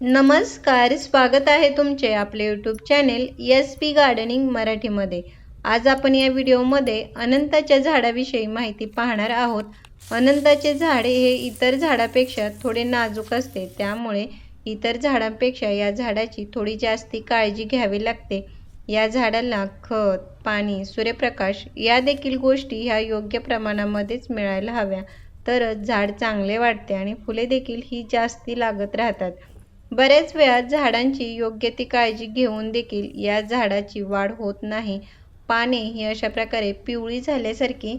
नमस्कार स्वागत आहे तुमचे आपले YouTube channel S P gardening मराठीमध्ये. आज आपण या व्हिडिओमध्ये अनंताच्या झाडाविषयी माहिती पाहणार आहोत. अनंताचे झाड हे इतर झाडापेक्षा थोडे नाजूक असते त्यामुळे इतर झाडांपेक्षा या झाडाची थोडी जास्ती काळजी घ्यावी लागते. या झाडाला खत पाणी सूर्यप्रकाश या देखील गोष्टी ह्या योग्य प्रमाणामध्येच मिळायला हव्या. तरच झाड चांगले वाढते आणि फुले देखील ही जास्ती लागत राहतात. बरेच वेळा झाडांची योग्य ती काळजी घेऊन देखील या झाडाची वाढ होत नाही. पाने ही अशा प्रकारे पिवळी झाल्यासारखी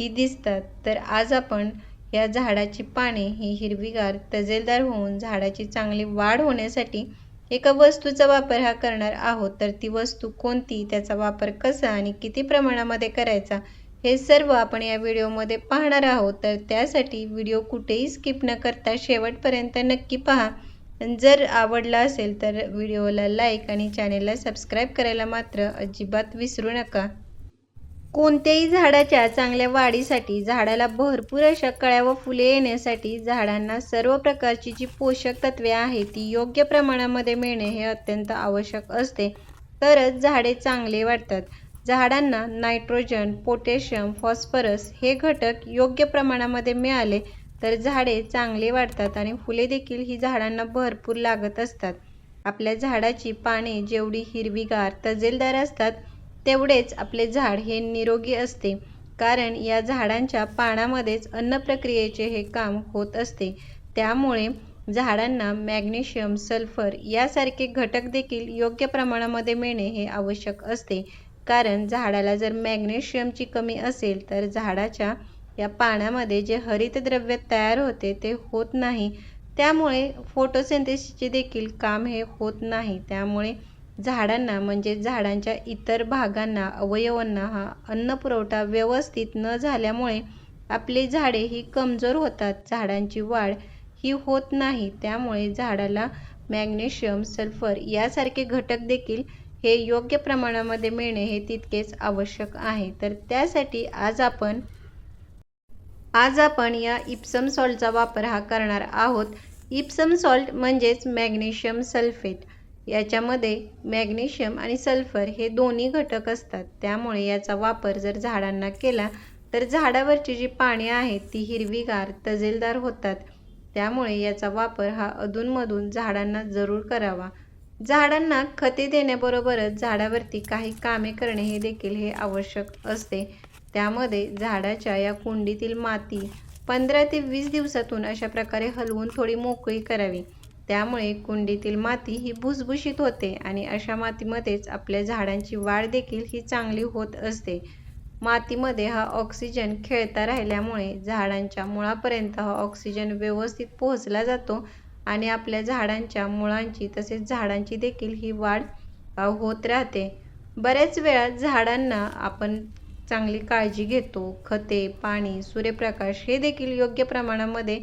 ही दिसतात. तर आज आपण या झाडाची पाने ही हिरवीगार तजेलदार होऊन झाडाची चांगली वाढ होण्यासाठी एका वस्तूचा वापर हा करणार आहोत. तर ती वस्तू कोणती त्याचा वापर कसा आणि किती प्रमाणामध्ये करायचा हे सर्व आपण या व्हिडिओमध्ये पाहणार आहोत. तर त्यासाठी व्हिडिओ कुठेही स्किप न करता शेवटपर्यंत नक्की पहा. जर आवडला असेल तर व्हिडिओला लाईक आणि चॅनेलला सबस्क्राईब करायला मात्र अजिबात विसरू नका. कोणत्याही झाडाच्या चांगल्या वाढीसाठी झाडाला भरपूर अशा कळ्या व फुले येण्यासाठी झाडांना सर्व प्रकारची जी पोषक तत्वे आहेत ती योग्य प्रमाणामध्ये मिळणे हे अत्यंत आवश्यक असते. तरच झाडे चांगले वाढतात. झाडांना नायट्रोजन पोटॅशियम फॉस्फरस हे घटक योग्य प्रमाणामध्ये मिळाले तर झाडे चांगले वाढतात आणि फुले देखील ही झाडांना भरपूर लागत असतात. आपल्या झाडाची पाने जेवढी हिरवीगार तजेलदार असतात तेवढेच आपले झाड हे निरोगी असते. कारण या झाडांच्या पानामध्येच अन्न प्रक्रियेचे हे काम होत असते. त्यामुळे झाडांना मॅग्नेशियम सल्फर यासारखे घटक देखील योग्य प्रमाणामध्ये मिळणे हे आवश्यक असते. कारण झाडाला जर मॅग्नेशियमची कमी असेल तर झाडाच्या या पाण्यामध्ये जे हरितद्रव्य तयार होते ते होत नाही. त्यामुळे फोटोसिंथेसिसचे देखील काम हे होत नाही. त्यामुळे झाडांना म्हणजे झाडांच्या इतर भागांना अवयवांना हा अन्नपुरवठा व्यवस्थित न झाल्यामुळे आपली झाडे ही कमजोर होतात. झाडांची वाढ ही होत नाही. त्यामुळे झाडाला मॅग्नेशियम सल्फर यासारखे घटक देखील हे योग्य प्रमाणामध्ये मिळणे हे तितकेच आवश्यक आहे. तर त्यासाठी आज आपण आज आपण या इप्सम सॉल्टचा वापर हा करणार आहोत. इप्सम सॉल्ट म्हणजेच मॅग्नेशियम सल्फेट. याच्यामध्ये मॅग्नेशियम आणि सल्फर हे दोन्ही घटक असतात. त्यामुळे याचा वापर जर झाडांना केला तर झाडावरची जी पाने आहेत ती हिरवीगार तजेलदार होतात. त्यामुळे याचा वापर हा अधूनमधून झाडांना जरूर करावा. झाडांना खते देण्याबरोबरच झाडावरती काही कामे करणे हे देखील हे आवश्यक असते. त्यामध्ये झाडाच्या या कुंडीतील माती पंधरा ते वीस दिवसातून अशा प्रकारे हलवून थोडी मोकळी करावी. त्यामुळे कुंडीतील माती ही भुसभुशीत होते आणि अशा मातीमध्येच आपल्या झाडांची वाढ देखील ही चांगली होत असते. मातीमध्ये हा ऑक्सिजन खेळता राहिल्यामुळे झाडांच्या मुळापर्यंत हा ऑक्सिजन व्यवस्थित पोहोचला जातो आणि आपल्या झाडांच्या मुळांची तसेच झाडांची देखील ही वाढ होत राहते. बऱ्याच वेळा झाडांना आपण चांगली काळजी घेतो. खते पाणी सूर्यप्रकाश हे देखील योग्य प्रमाणामध्ये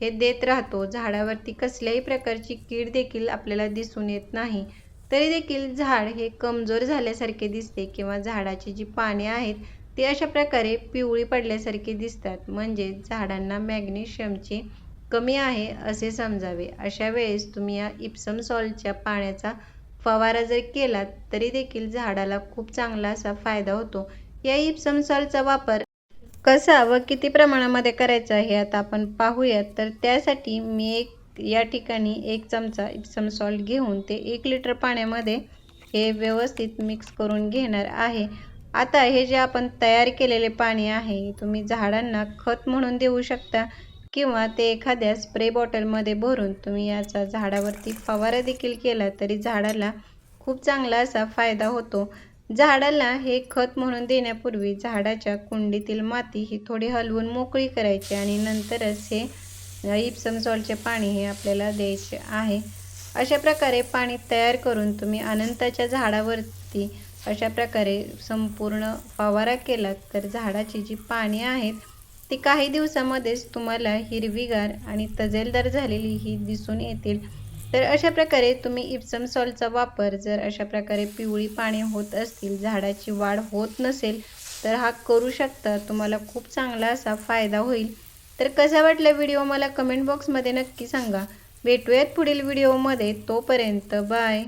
हे देत राहतो. झाडावरती कसल्याही प्रकारची कीड देखील आपल्याला दिसून येत नाही. तरी देखील झाड हे कमजोर झाल्यासारखे दिसते किंवा झाडाची जी पाने आहेत ती अशा प्रकारे पिवळी पडल्यासारखे दिसतात. म्हणजे झाडांना मॅग्नेशियमची कमी आहे असे समजावे. अशा वेळेस तुम्ही या इप्सम सॉल्टच्या पाण्याचा फवारा जर केलात तरी देखील झाडाला खूप चांगला असा फायदा होतो. या इप्सम सॉल्टचा वापर कसा व किती प्रमाणामध्ये करायचा हे आता आपण पाहूयात. तर त्यासाठी मी एक या ठिकाणी एक चमचा इप्सम सॉल्ट घेऊन ते एक लिटर पाण्यामध्ये हे व्यवस्थित मिक्स करून घेणार आहे. आता हे जे आपण तयार केलेले पाणी आहे तुम्ही झाडांना खत म्हणून देऊ शकता किंवा ते एखाद्या स्प्रे बॉटलमध्ये भरून तुम्ही याचा झाडावरती फवारा देखील केला तरी झाडाला खूप चांगला असा फायदा होतो. झाडाला हे खत म्हणून देण्यापूर्वी झाडाच्या कुंडीतील माती ही थोडी हलवून मोकळी करायची आणि नंतरच हे इप्सम सॉल्टचे पाणी हे आपल्याला द्यायचे आहे. अशा प्रकारे पाणी तयार करून तुम्ही अनंताच्या झाडावरती अशा प्रकारे संपूर्ण फवारा केलात तर झाडाची जी पाने आहेत ती काही दिवसामध्येच तुम्हाला हिरवीगार आणि तजेलदार झालेली ही दिसून येतील. तर अशा प्रकारे तुम्ही इप्सम सॉल्टचा वापर जर अशा प्रकारे पिवळी पाणी होत असतील झाडाची वाढ होत नसेल तर हा करू शकता. तुम्हाला खूप चांगला असा फायदा होईल. तर कसा वाटला व्हिडिओ मला कमेंट बॉक्समध्ये नक्की सांगा. भेटूयात पुढील व्हिडिओमध्ये. तोपर्यंत बाय.